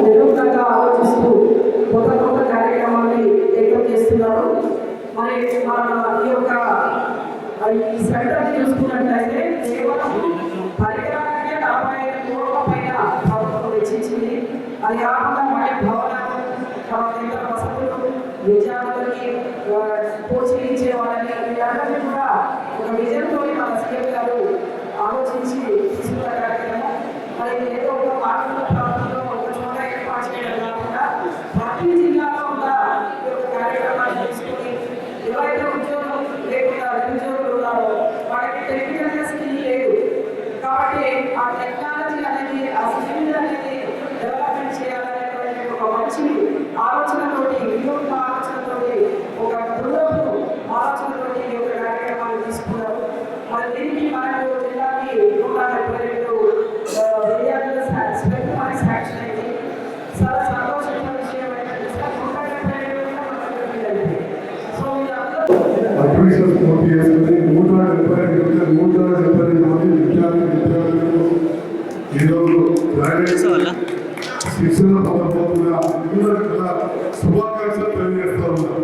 వినూత్నంగా ఆలోచిస్తూ కొత్త కొత్త కార్యక్రమాన్ని ఏర్పాటు చేస్తున్నారు మరి మన ఈ యొక్క ఆ, ఈ సెంటర్ చూసుకున్నట్లయితే కేవలం పరికరాలకే నలభై ఐదు కోట్ల పైన ప్రభుత్వం వెచ్చించింది అది కాకుండా మళ్ళీ భవనాలు తర్వాత ఇతర వసతులు విద్యార్థులకి ఆ, కోచింగ్ ఇచ్చే వాళ్ళని వీళ్ళందరినీ కూడా ఒక విజయంతో మన సీఎం గారు ఆలోచించి తీసుకున్న కార్యక్రమం మరి ఏదో ఒక మాటల ప్రాంతంలో ఒక చోట ఏర్పాటు చేయడం కాకుండా ప్రతి జిల్లాలో ఉన్న ఈ యొక్క కార్యక్రమాన్ని తీసుకొని ఎవరైతే ఉద్యోగం లేకుండా నిరుద్యోగులు ఉన్నారో వాళ్ళకి టెక్నికల్ స్కిల్ లేదు. కాబట్టి ఆ టెక్నాలజీ అనేది ఆ స్కిల్ అనేది డెవలప్మెంట్ చేయాలనేటువంటి ఒక మంచి ఆలోచనతోటి వినూత్న ఆలోచనతోటి ఒక దృఢపు ఆలోచనతోటి ఈ యొక్క కార్యక్రమాన్ని తీసుకున్నారు మరి దీనికి మనకు జిల్లాకి నూట డెబ్బై రెండు ఆ, విద్యార్థుల స్పెక్ట్ మనీ శాంక్షన్ అయింది చాలా సంతోషమైన విషయం ఏంటంటే సార్ నూట డెబ్బై రెండు కూడా మనకు పిల్లలకి. సో మీరందరూ పూర్తి చేసుకుని నూట డెబ్బై రెండు నూట డెబ్బై రెండు మంది విద్యార్థి విద్యార్థులకు ఈరోజు శిక్షణ పొందబోతున్న అందరికీ కూడా శుభాకాంక్షలు తెలియజేస్తా ఉన్నాం.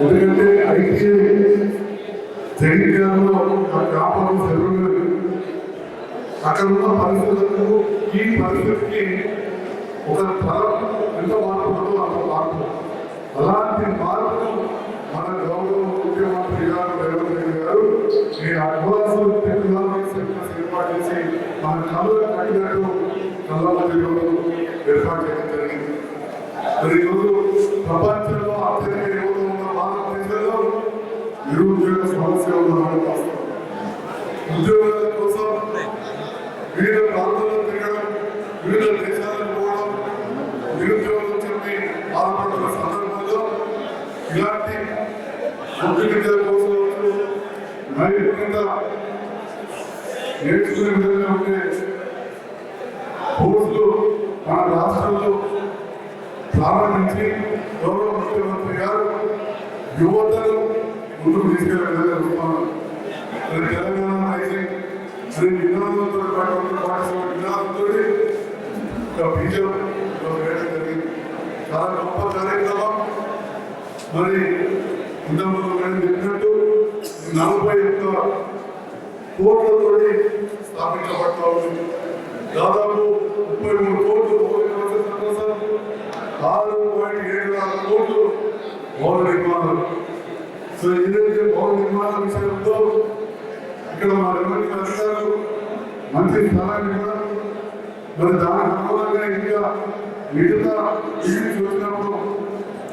ఎందుకంటే ఐటీ జగిత్యాలలో ఆ సెలవులు అక్కడ ఉన్న పరిస్థితులకు ఈ పరిస్థితికి ఒక తరం ఎంత మార్పు ఉందో అంత మార్పు. అలాంటి మార్పును ఏర్పాటు చేయడం జరిగింది మరి ఈరోజు ప్రపంచంలో అత్యంత యువత ఉన్న భారతదేశంలో నిరుద్యోగ సమస్య ఉన్న ఉద్యోగాల కోసం వివిధ ప్రాంతాల్లో తిరగడం వివిధ దేశాలకు పోవడం నిరుద్యోగం చెప్పి బాధపడుతున్న సందర్భంలో ఇలాంటి వృత్తి విద్యల కోసం నైపుణ్యత నేర్చుకునే విధంగా ఉండే కోర్సులు మన రాష్ట్రంలో ప్రారంభించి గౌరవ ముఖ్యమంత్రి గారు యువతను ముందుకు తీసుకెళ్ళే విధంగా చూస్తున్నారు మరి తెలంగాణ రైజింగ్ మరి విధానంతో పాటు పాటిస్తున్న విధానంతో ఒక బీజం వేయడం జరిగింది. చాలా గొప్ప కార్యక్రమం. మరి ఇంతకుముందు నేను చెప్పినట్టు నలభై ఒక్క కోట్లతో స్థాపించబడతా ఉంది. దాదాపు ముప్పై మూడు కోట్లు ఆరు పాయింట్ ఏడు నాలుగు కోట్లు భవన నిర్మాణం సో ఏదైతే భవన నిర్మాణ విషయంలో ఇక్కడ మా రెవెన్యూ అధికారులు మంచి స్థానాన్ని కూడా మరి దానికి అనుగుణంగా ఇంకా మిగతా ఇల్లు చూసినప్పుడు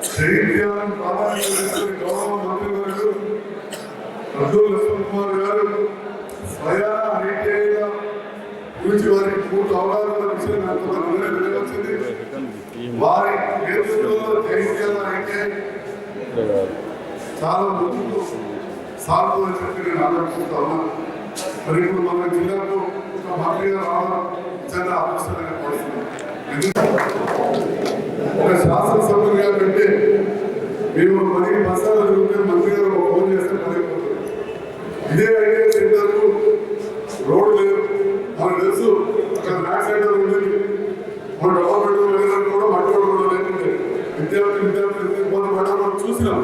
జైత్యాలను ప్రాధాన్యత ఇస్తున్న గౌరవ మంత్రి గారు అబ్దుల్ లక్ష్మణ్ కుమార్ గారు స్వయాన ఐటీఐగా గురించి వారికి పూర్తి అవగాహన ఉన్న విషయం నాకు కొంతమంది తెలియవచ్చింది వారి నేతృత్వంలో జైత్యాల ఐటీఐ చాలా ముందుకు సాగుతుందని చెప్పి నేను ఆలోచిస్తా ఉన్నాను. మరి ఇప్పుడు మన జిల్లాకు ఒక మంత్రిగా రావడం చాలా అవసరమైన పరిస్థితి ఎందుకంటే ఒక శాసనసభ్యులుగా పెట్టి మేము పది బస్సాలు తిరిగితే మంత్రి గారు ఒక ఫోన్ చేస్తే పని ఇదే ఐడియా సెంటర్కు రోడ్ లేదు. మనకు తెలుసు అక్కడ మ్యాథ్ సెంటర్ ఉంది. మన డెవలప్మెంట్ వెళ్ళడానికి కూడా మట్టి కూడా లేకుంటే విద్యార్థి విద్యార్థులు ఇబ్బంది పడడం మనం చూసినాం.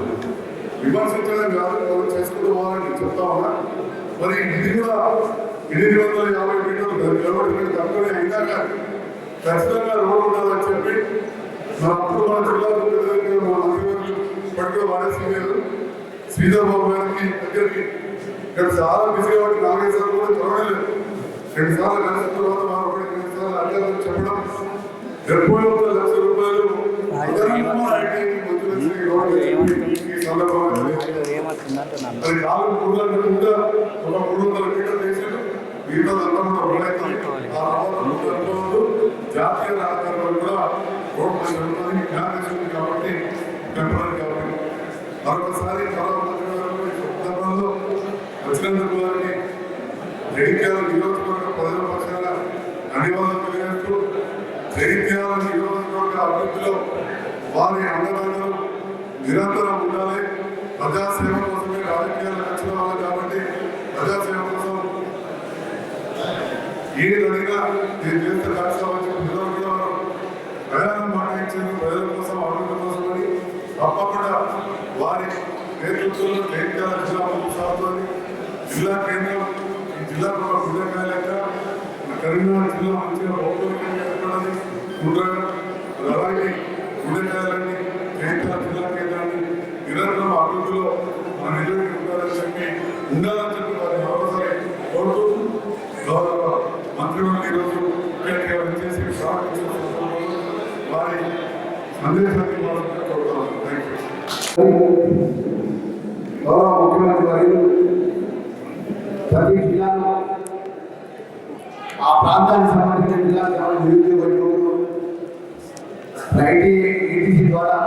విమర్శించడం కాదు మనం చేసుకుంటూ పోవాలని చెప్తా ఉన్నా. మరి ఇది కూడా ఎనిమిది వందల యాభై మీటర్లు కిలోమీటర్లు తక్కువనే అయినా ఖచ్చితంగా రోడ్డు ఉండాలని చెప్పి మన అప్పుడు మన జిల్లా పెద్దలకి మన మంత్రివర్యులు పట్టుకు వాడేసుకున్నారు లేదు శ్రీధర్బాబు గారికి దగ్గరికి ఇక్కడ చాలా బిజీ కాబట్టి నాగేశ్వరం కూడా చూడలేదు రెండు సార్లు కలిసిన తర్వాత మనం ఒకటి రెండు సార్లు అడిగారని చెప్పడం. డెబ్బై ఒక్క లక్షల రూపాయలు అంత అదనంగా ఐటీఐ మంత్రులు వచ్చి ఈ రోడ్డు వేసి ఈ సందర్భంగా ఏమవుతుందంటున్నాను అది నాలుగు మూడు వందల కూడా ఒక మూడు వందల మీటర్లు వేసాడు మిగతా అంతా కూడా ఉన్నాయి ఆ రావాలి మూడు వందల జాతీయ రహదారులు కూడా రోడ్ మీద ఉన్నది జ్ఞానేశ్వరి కాబట్టి టెంపరీ కాబట్టి మరొకసారి కరోనా మంత్రి గారు ఈ సందర్భంలో వచ్చినందుకు వారిని జగిత్యాల నియోజకవర్గ ప్రజల పక్షాన ధన్యవాదాలు తెలియజేస్తూ జగిత్యాల నియోజకవర్గ అభివృద్ధిలో వారి అండదండలు నిరంతరం ఉండాలి. ప్రజాసేవ కోసమే రాజకీయాలు వచ్చిన వాళ్ళు కాబట్టి ప్రజాసేవ కోసం ఏది అడిగినా నేను చేస్తే రాష్ట్రాలు చెప్పి వారు ప్రయాణం మాటించారు ప్రజల కోసం అభివృద్ధి కోసం అని తప్పకుండా వారి నేతృత్వంలో జగిత్యాల జిల్లా ముందుకు జిల్లా కేంద్రం జిల్లా కూడా గుండెకాయ లెక్క కరీంనగర్ జిల్లా మంచిగా భౌగోళికంగా ఎక్కడది ఉండడం అలాగే గుండెకాయలన్నీ జిల్లా కేంద్రాన్ని నిరంతరం అభివృద్ధిలో మన నిజానికి ఉండాలని చెప్పి ఉండాలని చెప్పి వారి మరొకసారి కోరుతూ గౌరవ మంత్రివర్గ ఈరోజు ఇక్కడికి వచ్చేసి స్వాగతించిన వారి సందేశాన్ని కోరుతున్నాను థ్యాంక్ యూ గౌరవ ముఖ్యమంత్రి ప్రతి జిల్లాలో ఆ ప్రాంతానికి సంబంధించిన జిల్లాకు నిరుద్యోగులు ఐటీ ఈటీసీ ద్వారా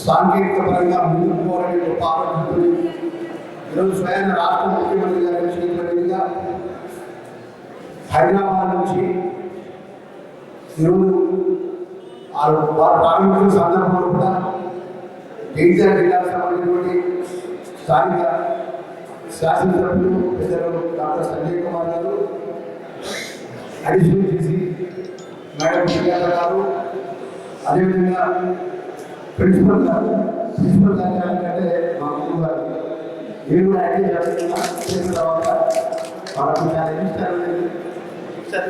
సాంకేతిక పరంగా ముందుకు పోవాలని గొప్ప ఆలోచనతో ఈరోజు స్వయం రాష్ట్ర ముఖ్యమంత్రి గారి చేతుల మీదుగా హైదరాబాద్ నుంచి ఈరోజు వారు వారు ప్రారంభించిన సందర్భంలో కూడా జగిత్యాల జిల్లాకు సంబంధించినటువంటి స్థానిక శాసనసభ్యులు పెద్దలు డాక్టర్ సంజయ్ కుమార్ గారు అడిషనల్ చేసి మేడం గారు అదేవిధంగా ప్రిన్సిపల్ గారు ప్రిన్సిపల్ గారు అంటే మా ముందు గారు. నేను కూడా ఐటీ చేస్తున్నా చేసిన తర్వాత వాళ్ళకి చాలా ఇష్టం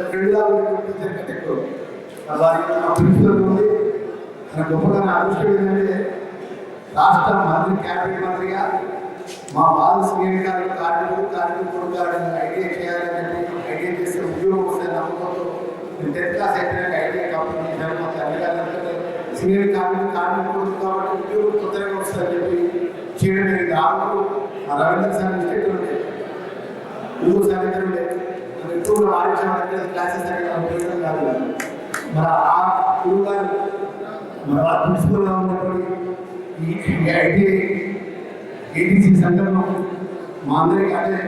ఫ్రెండ్గా టీచర్ ఎక్కువ వారికి మా ప్రిన్సిపల్ ఉంది మన గొప్పగా నా అదృష్టం ఏంటంటే రాష్ట్ర మంత్రి క్యాబినెట్ మంత్రిగా మా బాల స్నేహితులు కార్మికులు కార్మికులు గారిని ఐడియా చేయాలని ఐడియా చేసే ఉద్యోగం వస్తే నేను టెన్త్ క్లాస్ అయిపోయినాక ఐటీ కంపెనీ చేశాను మా తల్లి సీనియర్ కార్మికులు కార్మికులు కాబట్టి ఉద్యోగం తొందరగా వస్తుందని చెప్పి చేయడం జరిగింది. ఆ రోజు మా రవీంద్ర సార్ ఇన్స్టిట్యూట్ ఉండే. ఇంకో సార్ ఉండే. మరి ఎక్కువ ఆలోచన క్లాసెస్ అనేది ఉపయోగం కాదు. మరి ఆ గురువు గారు మన ప్రిన్సిపల్గా ఉన్నటువంటి ఈ ఐటీ ఏటీసీ సెంటర్లో మా అందరికీ అంటే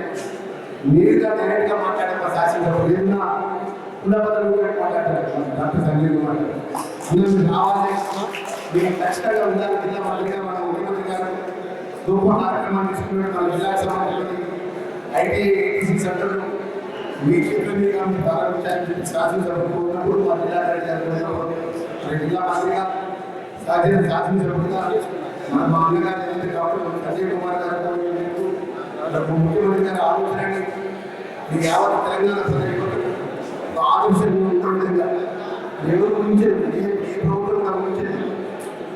నేరుగా డైరెక్ట్గా మాట్లాడే మా శాసనసభ్యులు ఏదన్నా కులబద్దలు కూడా మాట్లాడతారు డాక్టర్ సంజయ్ కుమార్ గారు అందులో మీరు రావాలి మీరు ఖచ్చితంగా ఉండాలి జిల్లా మంత్రిగా మన ముఖ్యమంత్రి గారు గొప్ప కార్యక్రమాన్ని తీసుకున్నట్టు మన జిల్లాకు సంబంధించిన ఐటీ ఏటీసీ సెంటర్లో మీ చేతుల మీద మీరు ప్రారంభించాలని చెప్పి శాసనసభకు ఉన్నప్పుడు మా జిల్లా కలెక్టర్ గారు మన జిల్లా మంత్రిగా సాధ్యం శాసనసభ్యులుగా మన మా అన్నగారు ఏదైతే డాక్టర్ సంజయ్ కుమార్ గారు మీకు రేపు ముఖ్యమంత్రి గారి ఆలోచనని మీకు యావత్ తెలంగాణ ప్రజలకు ఒక ఆలోచన ఉంటుండగా ఎవరు గురించి ఏ ప్రభుత్వం గురించి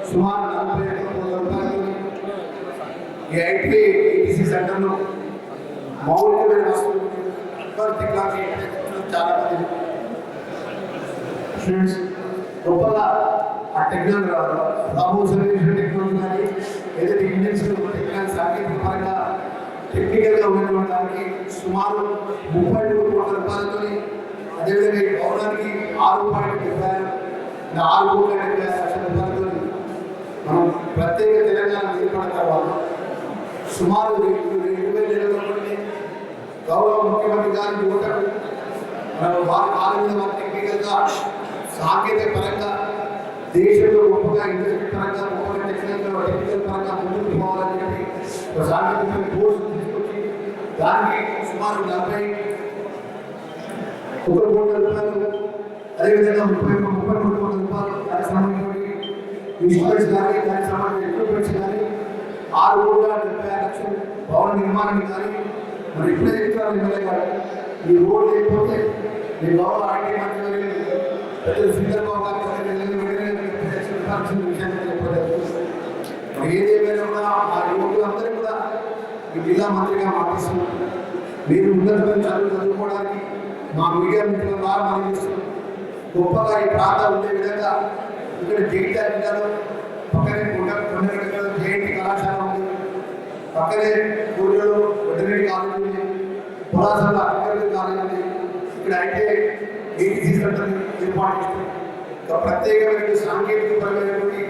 సుమారు నలభై ఐదు కోట్ల రూపాయలు ఈ ఐటీ ఈటీసీ సెంటర్లో మౌలికమైన వస్తువులు అడ్వాన్స్ టెక్నాలజీ చాలా మంది స్టూడెంట్స్ గొప్పగా ఆ టెక్నాలజీ రాబో టెక్నాలజీ కానీ ఏదైతే ఇండియన్స్ టెక్నాలజీ సాంకేతిక పరంగా టెక్నికల్గా ఉన్నటువంటి దానికి సుమారు ముప్పై మూడు కోట్ల రూపాయలతో అదేవిధంగా ఈ భవనానికి ఆరు పాయింట్ డెబ్బై ఇంకా ఆరు కోట్ల డెబ్బై ఆరు లక్షల రూపాయలతో మనం ప్రత్యేక తెలంగాణ ఏర్పడిన తర్వాత సుమారు ఇరవై ఇరవై నెలల నుండి గౌరవ ముఖ్యమంత్రి గారి యువతకు మనం వారి కాలం మీద వారి టెక్నికల్గా సాంకేతిక పరంగా దేశంలో గొప్పగా ఇండస్ట్రీ పరంగా గొప్పగా టెక్నికల్ టెక్నికల్ పరంగా ముందుకు పోవాలని చెప్పి ఒక సాంకేతిక కోర్సు తీసుకొచ్చి దానికి సుమారు నలభై ఒక కోట్ల రూపాయలు అదేవిధంగా ముప్పై ముప్పై మూడు కోట్ల రూపాయలు దానికి ఇన్సూరెన్స్ కానీ దానికి ఎక్విప్మెంట్స్ కానీ ఆరు కోట్ల డెబ్బై ఆరు లక్షలు భవన నిర్మాణానికి కానీ మరి ఇప్పుడే చెప్తున్నారు ఎమ్మెల్యే గారు ఈ రోడ్ లేకపోతే మీ గౌరవ ఐటీ మంత్రి గారు పెద్ద శ్రీధర్ బాబు వెళ్ళిన విషయాన్ని చెప్పలేదు మరి ఏది ఏమైనా కూడా ఆ యువకులందరూ కూడా ఈ జిల్లా మంత్రిగా మాటిస్తున్నారు మీరు ఉన్నతమైన చదువు చదువుకోవడానికి మా మీడియా మిత్రుల ద్వారా మనం గొప్పగా ఈ ప్రాంతం ఉండే విధంగా ఇక్కడ ఇక్కడ జైట్ అధికారు పక్కనే కొండ కొండగడ్డ జేఎన్టీ కళాశాల ఉంది. పక్కనే ఊళ్ళో వెటనరీ కాలేజ్ ఉంది. పులాసంలో అగ్రికల్చర్ కాలేజ్ ఉంది. ఇక్కడ అయితే ఏటీసీ సెంటర్ ఏర్పాటు చేస్తాం ఒక ప్రత్యేకమైన సాంకేతికపరమైనటువంటి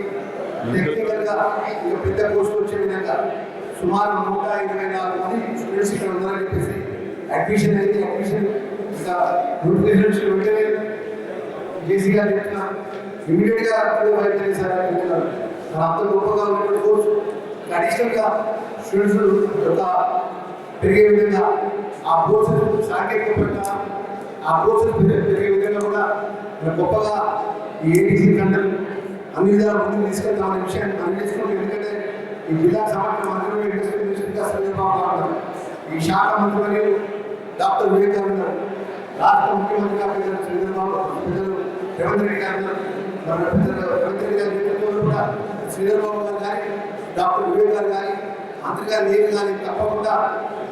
టెక్నికల్గా ఒక పెద్ద కోర్సు వచ్చే విధంగా సుమారు నూట ఇరవై నాలుగు మంది స్టూడెంట్స్ ఇక్కడ ఉన్నారని చెప్పేసి అడ్మిషన్ అయితే అడ్మిషన్ ఇంకా నోటిఫికేషన్స్ వెంటనే జేసీ గారు చెప్తున్నారు ఇమీడియట్గా అప్రూవ్ అయితే సార్ చెప్తున్నారు అంత గొప్పగా ఉన్నటువంటి కోర్సు అడిషనల్గా స్టూడెంట్స్ ఒక పెరిగే విధంగా ఆ కోర్సు సాంకేతికంగా ఆ కోర్సు పెరిగే విధంగా కూడా గొప్పగా ఈ ఏటీసీ అన్ని విధాలు ముందుకు తీసుకెళ్తామనే విషయాన్ని మనం చేసుకుంటే ఎందుకంటే ఈ జిల్లా సమగ్ర మంత్రులు ఇండస్ట్రీ ఈ శాఖ మంత్రి డాక్టర్ వివేకానంద రాష్ట్ర ముఖ్యమంత్రిగా పెద్దలు శ్రీధర్బాబు పెద్దలు రేవంత్ రెడ్డి గారు మన పెద్దలు రేవంత్ రెడ్డి గారి నేతృత్వంలో కూడా శ్రీధర్బాబు గారు కానీ డాక్టర్ వివేక్ గారు కానీ అంతగా నేను కానీ తప్పకుండా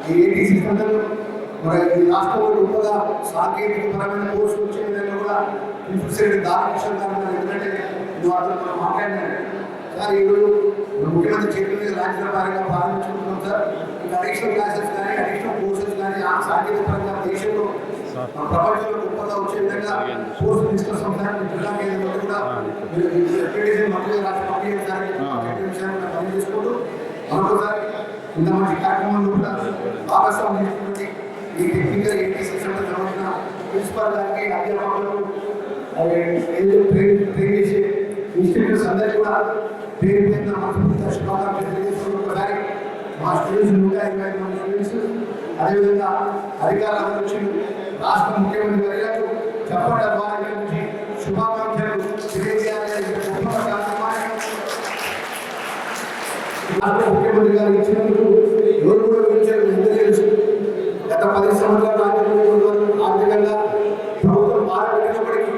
ఈ ఏటీసీ సందర్భం మరి ఈ రాష్ట్రంలో గొప్పగా సాంకేతిక పరమైన కోర్సు వచ్చే విధంగా కూడా ప్రిన్సిపల్ దారాకృష్ణ గారు ఎందుకంటే ఇది వాళ్ళతో మాట్లాడినాను సార్ ఈరోజు ముఖ్యమంత్రి చేతుల మీద రాజ్యసభగా ప్రారంభించుకుంటున్నాం సార్ ఇంకా అడిషనల్ క్లాసెస్ కానీ అడిషనల్ కోర్సెస్ కానీ ఆ సాంకేతిక పరంగా దేశంలో ప్రపంచంలో గొప్పగా వచ్చే విధంగా కోర్సు తీసుకొస్తాం సార్ కూడా మీరు రాష్ట్ర విషయాన్ని పని చేసుకుంటూ మరొకసారి ఇంత మంచి కార్యక్రమంలో కూడా భాగస్వామ్యం ఈ టెక్నికల్ సెంటర్ సంబంధించిన ప్రిన్సిపాల్ గారికి అధ్యాపకులకు ట్రైన్ ట్రైన్ చేసే ఇన్స్టిట్యూట్స్ అందరికీ కూడా పేరు పేరున మనస్ఫూర్తిగా శుభాకాంక్షలు ఒకసారి మా స్టూడెంట్స్ నూట ఇరవై ఐదు మంది స్టూడెంట్స్ అదేవిధంగా అధికార అధ్యక్షులు రాష్ట్ర ముఖ్యమంత్రి గారు చెప్పండి ద్వారా ఇక్కడి నుంచి శుభాకాంక్షలు తెలియజేయాలని రాష్ట్ర ముఖ్యమంత్రి గారు ఇచ్చినందుకు ఎవరు కూడా ఇచ్చారు ఎందుకు తెలుసు గత పది సంవత్సరాల ఆర్థికంగా ప్రభుత్వం బాధపడినప్పటికీ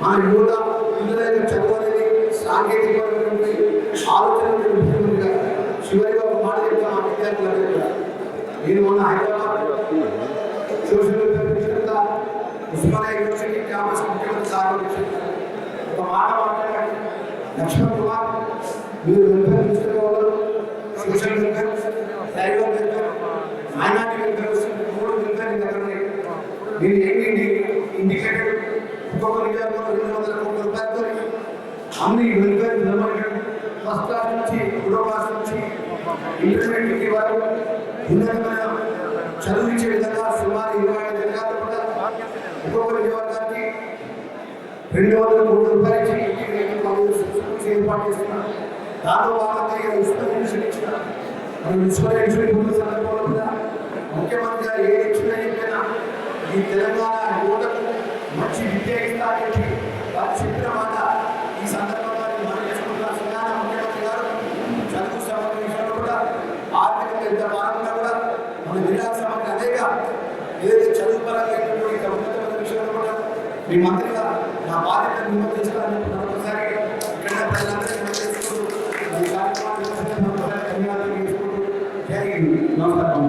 మా యువత పిల్లల చదువు అనేది సాంకేతికమైనటువంటి ఆలోచన ముఖ్యమంత్రి గారు చివరిగా ఒక మాట చెప్తాను మా విద్యార్థులందరూ కూడా. నేను మొన్న హైదరాబాద్ సోషల్ వెల్ఫేర్ మినిస్టర్గా ఉస్మానియా యూనివర్సిటీ క్యాంపస్ ముఖ్యమంత్రి సార్ ఒక మాట మాట్లాడారు లక్ష్మణ్ కుమార్ మీరు వెల్ఫేర్ మినిస్టర్గా ఉన్నారు social welfare tribal welfare minority welfare మూడు వెల్ఫేర్ మీ దగ్గర ఉన్నాయి మీరు ఏంటి ఇండికేటెడ్ ఒక్కొక్క నియోజకవర్గంలో రెండు వందల కోట్ల రూపాయలతో అన్ని వెల్ఫేర్ నిలబడటం ఫస్ట్ క్లాస్ నుంచి మూడో క్లాస్ నుంచి ఇంటర్మీడియట్ డిగ్రీ వరకు ఉన్నతమైన చదివించే విధంగా సుమారు ఇరవై ఐదు జిల్లాలు కూడా ఒక్కొక్క నియోజకవర్గానికి రెండు వందల కోట్ల రూపాయలు ఇచ్చి ఏర్పాటు చేస్తున్నారు దాంట్లో భాగంగా ఇక్కడ ఉస్మాన్ యూనివర్సిటీ ఇచ్చిన మరి ఉస్మాన్ ముందు సందర్భంలో కూడా ముఖ్యమంత్రి గారు ఏ